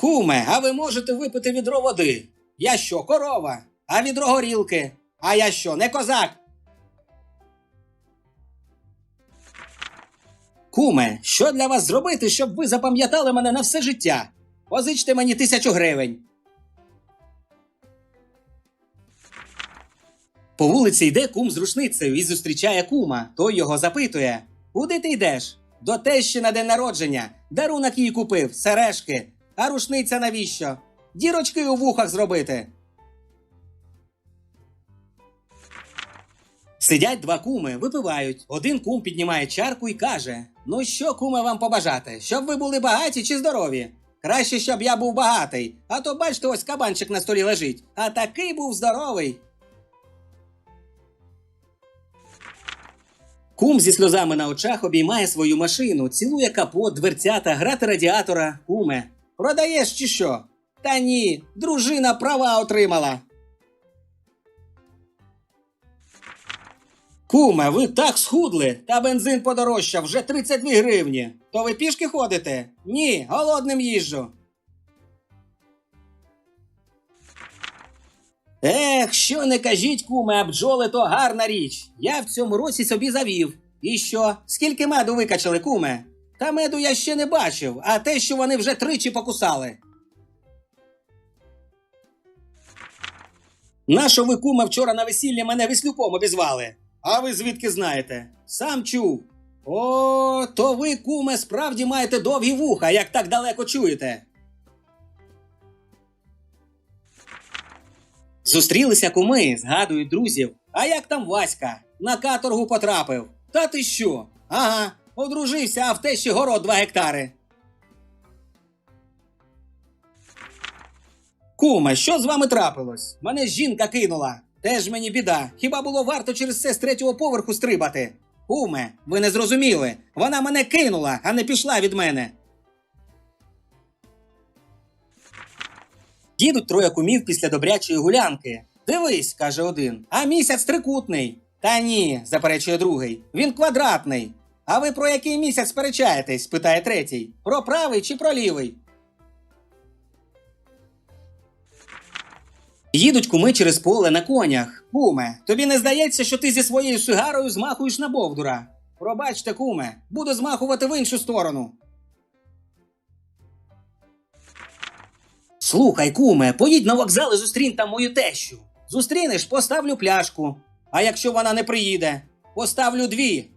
Куме, а ви можете випити відро води? Я що, корова? А відро горілки? А я що, не козак? Куме, що для вас зробити, щоб ви запам'ятали мене на все життя? Позичте мені тисячу гривень. По вулиці йде кум з рушницею і зустрічає кума. Той його запитує: Куди ти йдеш? До тещі на день народження. Дарунок їй купив, сережки. А рушниця навіщо? Дірочки у вухах зробити. Сидять два куми, випивають. Один кум піднімає чарку і каже: Ну що, куме, вам побажати? Щоб ви були багаті чи здорові? Краще, щоб я був багатий. А то бачите, ось кабанчик на столі лежить. А такий був здоровий. Кум зі сльозами на очах обіймає свою машину, цілує капот, дверцята, грати радіатора. Куме. Продаєш чи що? Та ні, дружина права отримала. Куме, ви так схудли, та бензин подорожчав вже 32 гривні. То ви пішки ходите? Ні, голодним їжджу. Ех, що не кажіть, куме, а бджоли то гарна річ. Я в цьому році собі завів. І що? Скільки меду викачали, куме? Та меду я ще не бачив, а те, що вони вже тричі покусали. Нащо ви, куме, вчора на весіллі мене веслюком обізвали? А ви звідки знаєте? Сам чув. О, то ви, куме, справді маєте довгі вуха, як так далеко чуєте. Зустрілися куми, згадують друзів. А як там Васька? На каторгу потрапив. Та ти що? Ага, одружився, а в те ще город 2 гектари. Куме, що з вами трапилось? Мене жінка кинула. Теж мені біда. Хіба було варто через це з третього поверху стрибати? Куме, ви не зрозуміли. Вона мене кинула, а не пішла від мене. Їдуть троє кумів після добрячої гулянки. Дивись, каже один, а місяць трикутний. Та ні, заперечує другий. Він квадратний. А ви про який місяць сперечаєтесь? питає третій. Про правий чи про лівий? Їдуть куми через поле на конях. Куме, тобі не здається, що ти зі своєю сигарою змахуєш на бовдура? Пробачте, куме, буду змахувати в іншу сторону. Слухай, куме, поїдь на вокзал і зустрінь там мою тещу. Зустрінеш, поставлю пляшку. А якщо вона не приїде, поставлю дві.